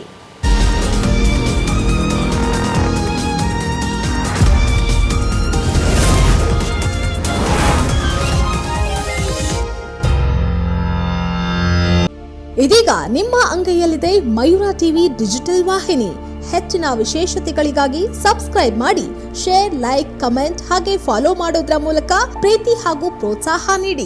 ಇದೀಗ ನಿಮ್ಮ ಅಂಗೈಯಲ್ಲಿದೆ ಮಯೂರ ಟಿವಿ ಡಿಜಿಟಲ್ ವಾಹಿನಿ. ಹೆಚ್ಚಿನ ವಿಶೇಷತೆಗಳಿಗಾಗಿ ಸಬ್ಸ್ಕ್ರೈಬ್ ಮಾಡಿ, ಶೇರ್, ಲೈಕ್, ಕಮೆಂಟ್ ಹಾಗೆ ಫಾಲೋ ಮಾಡೋದ್ರ ಮೂಲಕ ಪ್ರೀತಿ ಹಾಗೂ ಪ್ರೋತ್ಸಾಹ ನೀಡಿ.